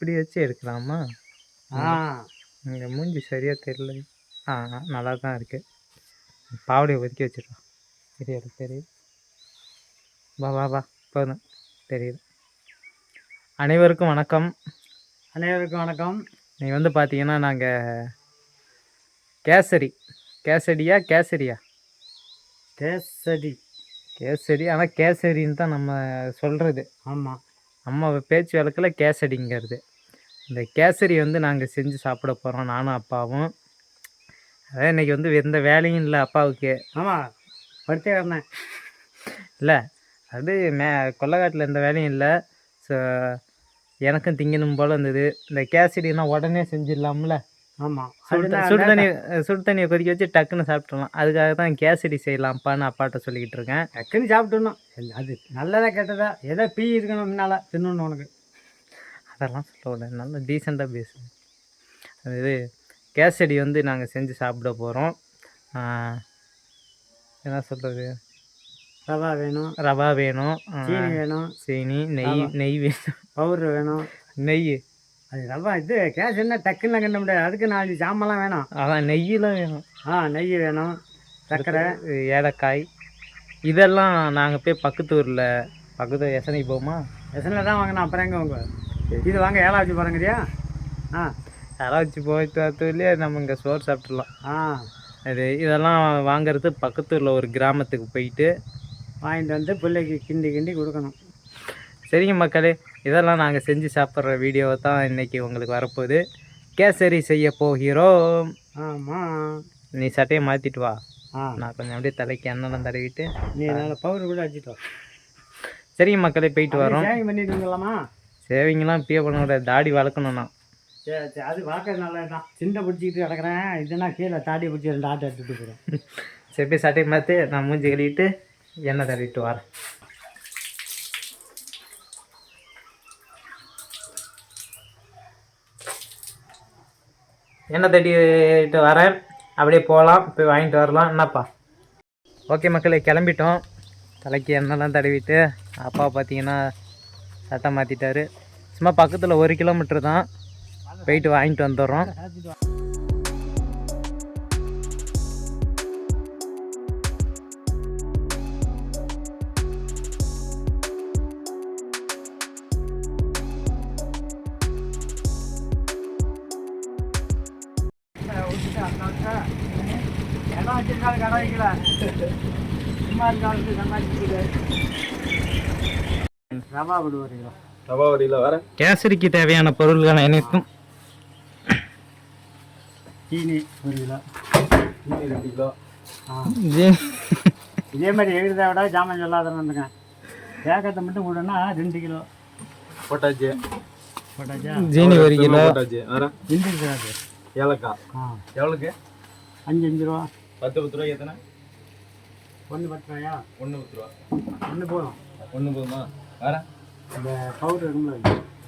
இப்படி வச்சு எடுக்கலாமா? ஆ. இங்கே மூஞ்சி சரியாக தெரியல. ஆ நல்லா தான் இருக்குது பாவடையை ஒதுக்கி வச்சிடலாம் தெரியாது தெரியுது. வா வா வா. போதும். தெரியுது. அனைவருக்கும் வணக்கம். அனைவருக்கும் வணக்கம். நீ வந்து பார்த்தீங்கன்னா நாங்கள் கேசரி. கேசடியா கேசரியா? கேசடி கேசரி. ஆனால் கேசரின்னு தான் நம்ம சொல்கிறது ஆமாம் நம்ம பேச்சு வழக்கில் கேசடிங்கிறது இந்த கேசரி வந்து நாங்கள் செஞ்சு சாப்பிட போகிறோம் நானும் அப்பாவும். அதான் இன்றைக்கி வந்து எந்த வேலையும் இல்லை அப்பாவுக்கு. ஆமாம் படுத்தே வரணும் இல்லை அது மே கொல்லக்காட்டில் எந்த வேலையும் இல்லை. ஸோ எனக்கும் திங்கணும் போல் இருந்தது. இந்த கேசரினா உடனே செஞ்சிடலாம்ல? ஆமாம் சுடு த- சுடு தண்ணி சுடு தண்ணியை கொதிக்க வச்சு டக்குன்னு சாப்பிட்றலாம் அதுக்காக தான் கேசரி செய்யலாம்ப்பான்னு அப்பாட்ட சொல்லிக்கிட்டு இருக்கேன். டக்குன்னு சாப்பிட்டுணும் அது நல்லதா கெட்டதா? ஏதோ பீ இருக்கணும் முன்னால் தின்னணும் உனக்கு. அதெல்லாம் சொல்லக்கூடாது நல்லா டீசெண்டாக பேசு அது கேசரி வந்து நாங்கள் செஞ்சு சாப்பிட போகிறோம் என்ன சொல்கிறது ரவா வேணும். ரவா வேணும். சீனி வேணும். சீனி நெய் நெய் வேணும். பவுடர் வேணும். நெய். அது ரவா இது கேஸ் என்ன டக்குன்னு கண்ட முடியாது அதுக்கு நாலு ஜாமெல்லாம் வேணும். அதான் நெய்யெலாம் வேணும். ஆ நெய் வேணும் சர்க்கரை. ஏலக்காய். இதெல்லாம் நாங்கள் போய் பக்கத்து ஊரில் பக்கத்து எசனைக்கு போமா? எசனில் தான் வாங்கணும் அப்புறம் எங்கே வாங்க இது வாங்க ஏழா வச்சு பாருங்கறியா ஆ. யாராச்சும் போயிட்டு வரத்துலேயே நம்ம இங்கே சோறு சாப்பிட்றலாம் ஆ. அது இதெல்லாம் வாங்குறது பக்கத்து ஊரில் ஒரு கிராமத்துக்கு போயிட்டு வாங்கிட்டு வந்து பிள்ளைக்கு கிண்டி கிண்டி கொடுக்கணும். சரிங்க மக்களே இதெல்லாம் நாங்கள் செஞ்சு சாப்பிட்ற வீடியோவை தான் இன்றைக்கி உங்களுக்கு வரப்போகுது. கேசரி செய்ய போகிறோம். ஆமாம் நீ சட்டையை மாற்றிட்டு வா. நான் கொஞ்சம் அப்படியே தலைக்கு எண்ணெய்லாம் தடவிட்டு. நீ நல்ல பவுடர் கூட அடிச்சிட்டோம் சரிங்க மக்களே போயிட்டு வரோம். சேவிங் பண்ணிட்டு வந்துடலாமா? சேவிங்லாம் இப்பயே பண்ண கூடாது தாடி வளர்க்கணும் நான் சரி சரி. அது பார்க்கறது நல்லது தான். சிண்டை பிடிச்சிக்கிட்டு கிடக்குறேன். இதுனா கீழே தாடி பிடிச்சி ரெண்டு ஆட்டை எடுத்துகிட்டு போகிறேன் சரி போய் சட்டையை மாற்றி நான் மூஞ்சி கழுவிட்டு எண்ணெய் தடவிட்டு வரேன். எண்ணெய் தட்டிட்டு வரேன்? அப்படியே போகலாம் போய் வாங்கிட்டு வரலாம். என்னப்பா? ஓகே மக்களே கிளம்பிட்டோம். தலைக்கு எண்ணெய்லாம் தடவிட்டு அப்பா பார்த்தீங்கன்னா சட்டை மாற்றிட்டாரு சும்மா பக்கத்தில் ஒரு கிலோமீட்டர் தான். போயிட்டு வாங்கிட்டு வந்துடுறோம். இடம் வச்சிருக்காலும் கடை வைக்கல சும்மா ரவா விடு ஒரு கிலோ ரவா வரியில் வர. கேசரிக்கு தேவையான பொருள்கள் அனைத்தும் சீனி ஒரு கிலோ. ரெண்டு கிலோ. இதே மாதிரி எழுத விட ஜாமான் சொல்லாத வந்துங்க. வேகத்தை மட்டும் விடனா ரெண்டு கிலோ. போட்டாச்சு. போட்டாச்சா? ஜீனி ஒரு கிலோ. போட்டாச்சு. வர இந்திருக்காது ஏலக்காய். ஆ. எவ்வளோக்கு? அஞ்சு அஞ்சு ரூபா. பத்து பத்து ரூபாய் எத்தனை? ஒன்று பத்து ரூபாயா? ஒன்று பத்து ரூபா. ஒன்று போதும். ஒன்று போதுமா? வர இந்த பவுடர் இருக்கும்ல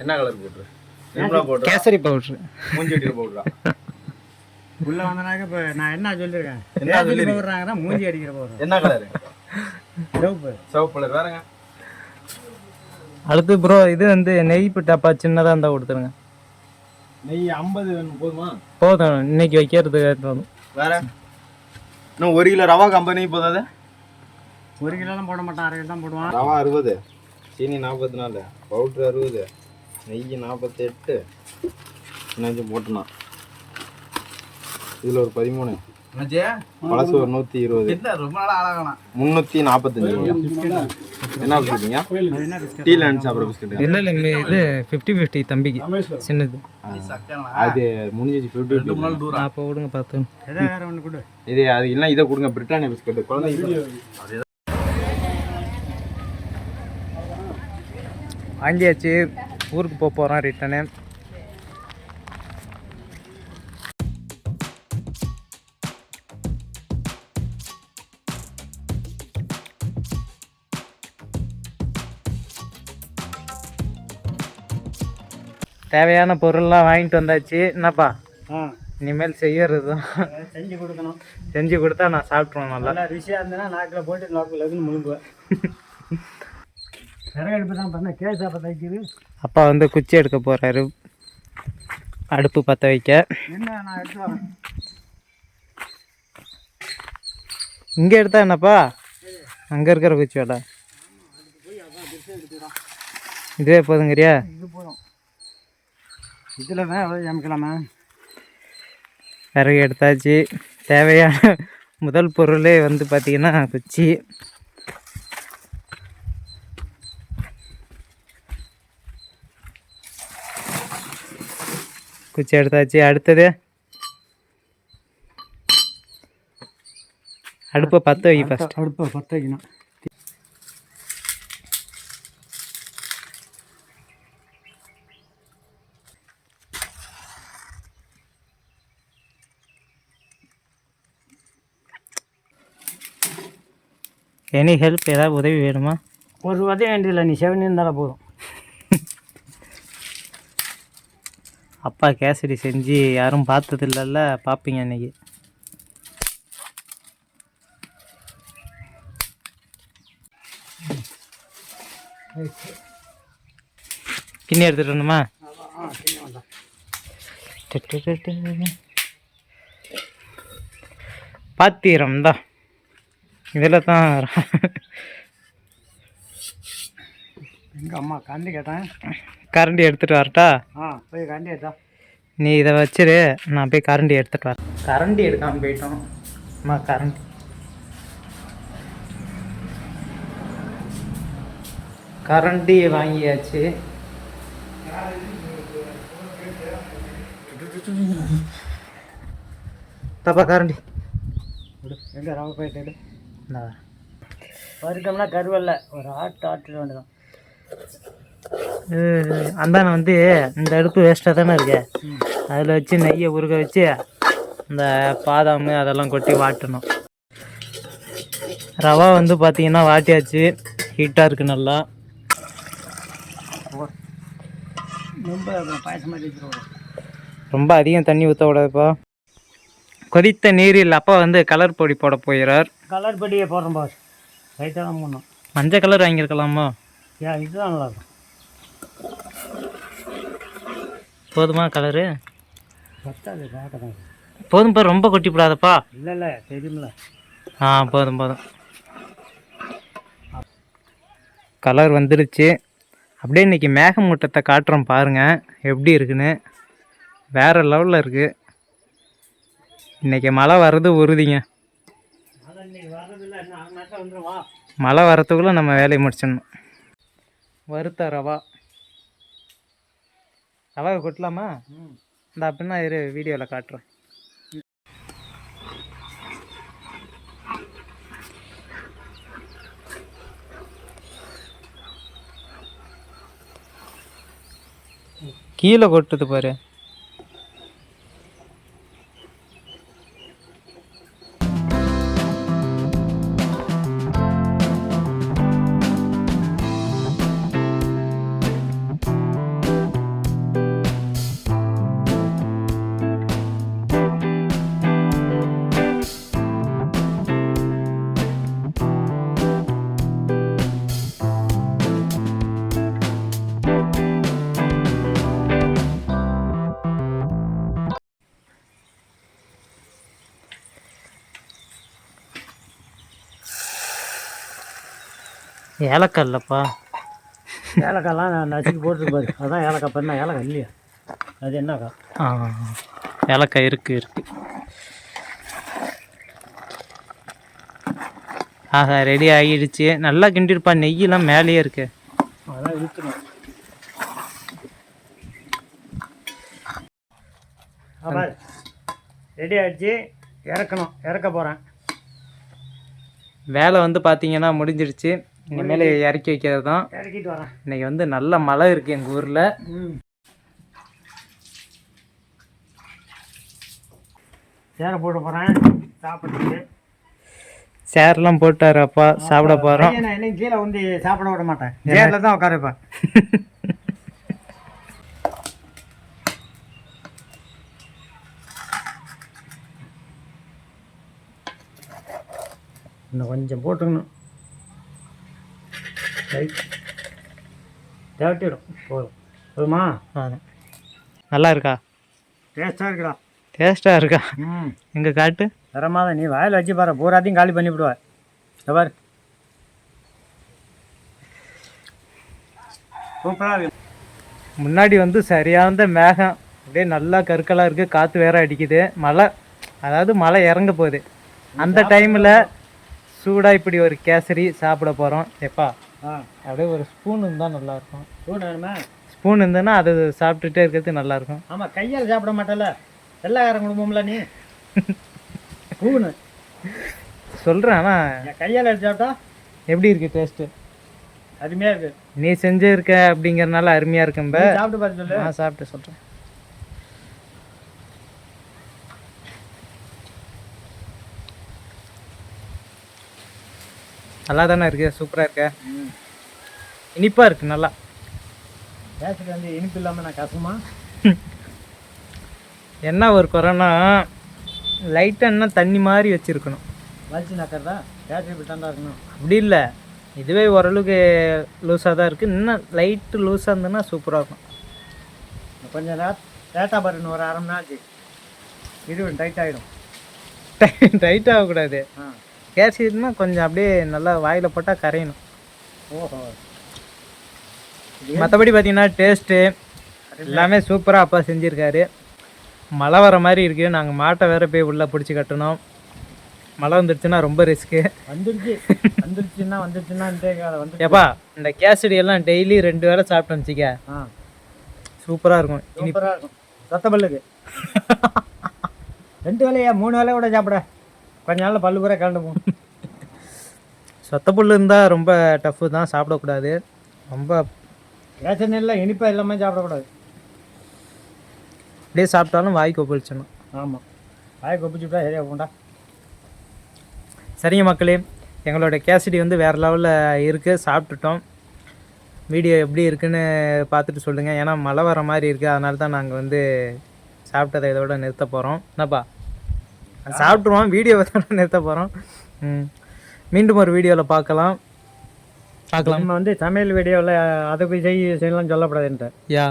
என்ன கலர் போட்டுரு நிர்மலா கேசரி பவுட்ரு மூஞ்சி அடிக்கிற போட்டுரா உள்ள வந்தனாக்க இப்போ நான் என்ன சொல்லியிருக்கேன்? என்ன? பவுடராங்கன்னா மூஞ்சி அடிக்கிற பவுடர் என்ன கலரு சிவப்பு. சிவப்பு கலர் வேறங்க. அடுத்து ப்ரோ இது வந்து நெய் டப்பா சின்னதாக இருந்தால் கொடுத்துருங்க. நெய் ஐம்பது வேணும் போதுமா? போதும் இன்னைக்கு வைக்கிறதுக்கு போதும். வேற? இன்னும் ஒரு கிலோ ரவா கம்பெனி போதாது? ஒரு கிலோலாம் போட மாட்டான் அரை கிலோ தான் போடுவான். ரவா அறுபது சீனி நாற்பத்தி நாலு பவுட்ரு அறுபது நெய் நாற்பத்தி எட்டு என்னாச்சு போட்டுனா. இதில் ஒரு பதிமூணு. பழசு ஒரு நூற்றி இருபது. ரொம்ப நாள் ஆளாகலாம். முந்நூற்றி நாற்பத்தஞ்சு என்ன பிஸ்கட்டுங்க அது என்ன பிஸ்கட் டீ லேண்ட் சாப்பிட்ற பிஸ்கட்டு இல்லை இல்லை இது ஃபிஃப்டி ஃபிஃப்டி தம்பிக்கு. சின்னது. அது முடிஞ்சிச்சு ஃபிஃப்டி ஃபிஃப்டி நான் அப்போ விடுங்க பார்த்து எதை வேற ஒன்று கொடு. இது அது இல்லை இதை கொடுங்க பிரிட்டானியா பிஸ்கட்டு குழந்தைங்க வாங்கியாச்சு. ஊருக்கு போக போகிறோம் ரிட்டனு தேவையான பொருள்லாம் வாங்கிட்டு வந்தாச்சு. என்னப்பா? இனிமேல் செய்யறது. செஞ்சு கொடுக்கணும். செஞ்சு கொடுத்தா நான் சாப்பிட்ருவேன் நல்லா. ருசியாக இருந்ததுன்னா நாக்கில் போட்டு நாக்கு லகுன்னு முழுங்குவேன். விறகு அடுப்பு தான் பண்ண கேஸ் அப்போ தைக்குது. அப்பா வந்து குச்சி எடுக்க போகிறாரு அடுப்பு பற்ற வைக்க. என்ன நான் எடுத்து வரேன்? இங்கே எடுத்தா என்னப்பா? அங்கே இருக்கிற குச்சி வேலை இதுவே போதுங்கிறியா? இது போதும். இதில் தான் எவ்வளோ சமைக்கலாமா விறகு எடுத்தாச்சு. தேவையான முதல் பொருளே வந்து பார்த்திங்கன்னா குச்சி. குச்சி எடுத்தாச்சு. அடுத்தது? அடுப்பை பற்ற வை ஃபஸ்ட் அடுப்பை பற்ற வைக்கணும். எனி ஹெல்ப் ஏதாவது உதவி வேணுமா? ஒரு உதவி வேண்டியதில்லை நீ செவனி இருந்தாலும் போதும். அப்பா கேசரி செஞ்சு யாரும் பார்த்தது இல்லைல்ல பார்ப்பீங்க இன்னைக்கு கிண்ணி எடுத்துட்டு வரணுமா? பாத்திரம் தான். இதில் தான் எங்கள் அம்மா கண்டி கேட்டேன். கரண்டி எடுத்துகிட்டு வரட்டா? ஆ போய் கண்டி எடுத்தா. நீ இதை வச்சிரு நான் போய் கரண்டி எடுத்துட்டு வரேன். கரண்டி எடுக்காம போயிட்டோம். அம்மா கரண்டி. கரண்டி வாங்கியாச்சு. தப்பா கரண்டி. எங்கே ரவை போயிட்டு வறுத்தோம்னா கருவல்ல ஒரு ஆட்டு ஆட்டுல இது அந்தான வந்து இந்த அடுப்பு வேஸ்ட்டாக தானே இருக்கு? அதில் வச்சு நெய்யை உருக வச்சு இந்த பாதாம் அதெல்லாம் கொட்டி வாட்டணும். ரவா வந்து பார்த்தீங்கன்னா வாட்டியாச்சு ஹீட்டாக இருக்குது நல்லா. ரொம்ப பாயசம் மாதிரி வச்சுருவோம். ரொம்ப அதிகம் தண்ணி ஊற்ற விடாதுப்பா கொதித்த நீரில் அப்பா வந்து கலர் பொடி போட போகிறார். கலர் படியே போடுறோம் பாஸ். ரைட்டாக தான் பண்ணோம் மஞ்சள் கலர் வாங்கியிருக்கலாமா? ஏன் இதுதான் நல்லா இருக்கும். போதுமா கலரு? பத்தாது தான் போதும்ப்பா ரொம்ப கொட்டி விடாதப்பா இல்லை இல்லை தெரியுமில்ல ஆ போதும் போதும். கலர் வந்துடுச்சு அப்படியே இன்னைக்கு மேகமூட்டத்தை காட்டுறோம் பாருங்க. எப்படி இருக்குன்னு. வேற லெவலில் இருக்கு. இன்னைக்கு மழை வர்றது உறுதிங்க. மழை வரத்துக்குள்ளே நம்ம வேலையை முடிச்சிடணும். வறுத்த ரவா. ரவா கொட்டலாமா? இந்த அப்படின்னா இரு வீடியோவில் காட்டுறேன். கீழே கொட்டுது பாரு. ஏலக்காய் இல்லைப்பா ஏலக்காய்லாம் நான் நசுக்கி போட்டுருக்கு பாரு. அதான் ஏலக்காய் பண்ணா ஏலக்காய் இல்லையா? அது என்னக்கா? ஆ ஏலக்காய் இருக்கு இருக்கு. ஆஹா ரெடி ஆகிடுச்சு. நல்லா கிண்டிருப்பா நெய்யெல்லாம் மேலேயே இருக்கு. அதான் இழுக்கணும். ரெடி ஆயிடுச்சு. இறக்கணும். இறக்க போகிறேன் வேலை வந்து பார்த்தீங்கன்னா முடிஞ்சிடுச்சு. இனிமேல் இறக்கி வைக்கிறது தான். இறக்கிட்டு வரேன். இன்னைக்கு வந்து நல்ல மழை இருக்குது எங்கள் ஊரில். சேரை போட்டு போகிறேன் சாப்பிட்றதுக்கு சேர்லாம் போட்டார் அப்பா. சாப்பிட போகிறோம் என்னையும் கீழே வந்து சாப்பிட விட மாட்டேன். சேரில் தான் உட்காருப்பேன் இன்னும் கொஞ்சம் போட்டுக்கணும். ரைட் தேவட்டிடும் போதும். போதுமா? நல்லா இருக்கா டேஸ்ட்டாக இருக்குடா. டேஸ்ட்டாக இருக்கா? ம். எங்கே காட்டு? தரமாக நீ வாயில் வச்சு பாரு. பூராத்தையும் காலி பண்ணி விடுவார் பாரு. சூப்பராக இருக்கு. முன்னாடி வந்து சரியான மேகம். அப்படியே நல்லா கற்களாக இருக்குது காற்று வேற அடிக்குது. மழை அதாவது மழை இறங்க போகுது. அந்த டைமில் சூடாக இப்படி ஒரு கேசரி சாப்பிட போகிறோம் எப்பா? அப்படியே ஒரு ஸ்பூன் இருந்தால் நல்லாயிருக்கும். சூடு வேணுமா? ஸ்பூன் இருந்ததுன்னா அது சாப்பிட்டுட்டே இருக்கிறது நல்லாயிருக்கும். ஆமாம் கையால் சாப்பிட மாட்டல வெள்ளைக்காரன் குடும்பம்ல நீ. பூனு சொல்கிறேன் ஆனால் கையால் சாப்பிட்டா? எப்படி இருக்குது டேஸ்ட்டு அருமையாக இருக்கு. நீ செஞ்சிருக்க அப்படிங்கறனால அருமையாக இருக்கும்ப சாப்பிட்டு பார்த்து சொல்லு. நான் சாப்பிட்டு சொல்கிறேன் நல்லா தானே இருக்கு? சூப்பராக இருக்கு. இனிப்பாக இருக்கு நல்லா. கேசரி வந்து இனிப்பு இல்லாமல் நான் கசமா என்ன ஒரு குறைனா லைட்டாக என்ன தண்ணி மாதிரி வச்சுருக்கணும். வச்சு நக்கறதா? கேசரி இப்படி தாண்டா இருக்கணும். அப்படி இல்லை. இதுவே ஓரளவுக்கு லூஸாக தான் இருக்குது இன்னும் லைட்டு லூஸாக இருந்ததுன்னா சூப்பராக இருக்கும். கொஞ்சம் லேட்டாக பாருன்னு ஒரு அரை மணி நேரத்துக்கு இது டைட் ஆகிடும் டைட் ஆகக்கூடாது. ஆ. கேசரினா கொஞ்சம் அப்படியே நல்லா வாயில் போட்டால் கரையணும். ஓஹோ. மற்றபடி பார்த்தீங்கன்னா டேஸ்ட்டு எல்லாமே சூப்பராக அப்பா செஞ்சுருக்காரு. மழை வர மாதிரி இருக்குது நாங்கள் மாட்டை வேற போய் உள்ளே பிடிச்சி கட்டணும். மழை வந்துடுச்சுன்னா ரொம்ப ரிஸ்க்கு வந்துருச்சு. வந்துருச்சுன்னா வந்துருச்சுன்னா வந்து ஏப்பா இந்த கேசரி எல்லாம் டெய்லி ரெண்டு வேளை சாப்பிட்டோம் வச்சிக்க. சூப்பராக இருக்கும். சூப்பராக இருக்கும். ரத்த பல்லுக்கு. ரெண்டு வேலையா மூணு வேலையை கூட சாப்பிட? கொஞ்ச நாள்ல பல்லு பூரா கலந்து போகும். சொத்த புல் இருந்தால் ரொம்ப டஃப்பு தான் சாப்பிடக்கூடாது. ரொம்ப ரேஷன் இல்லை இனிப்பாக எல்லாமே சாப்பிடக்கூடாது. அப்படியே சாப்பிட்டாலும் வாய் கொப்பளிச்சணும் ஆமாம் வாய் கொப்பிச்சுட்டா சரியா போண்டா சரிங்க மக்களே எங்களோட கேசரி வந்து வேறு லெவலில் இருக்குது சாப்பிட்டுட்டோம். வீடியோ எப்படி இருக்குன்னு பார்த்துட்டு சொல்லுங்கள் ஏன்னா மழை வர மாதிரி இருக்குது அதனால தான் நாங்கள் வந்து சாப்பிட்டதை இதோட நிறுத்த போகிறோம் என்னப்பா? சாப்பிட்ருவோம் வீடியோவை தான் நிறுத்த போகிறோம் ம். மீண்டும் ஒரு வீடியோவில் பார்க்கலாம். பார்க்கலாம். நம்ம வந்து சமையல் வீடியோவில் அதுக்கு செய்ய செய்யலாம் சொல்லப்படாதுன்ட்டு யா.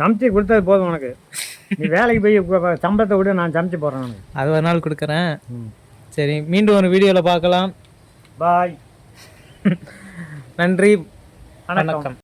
சமைச்சு கொடுத்தது போதும் உனக்கு. நீ வேலைக்கு போய் சம்பளத்தை விட நான் சமைச்சு போகிறேன் உனக்கு அது ஒரு நாள் கொடுக்குறேன். சரி மீண்டும் ஒரு வீடியோவில் பார்க்கலாம். பாய் நன்றி. வணக்கம்.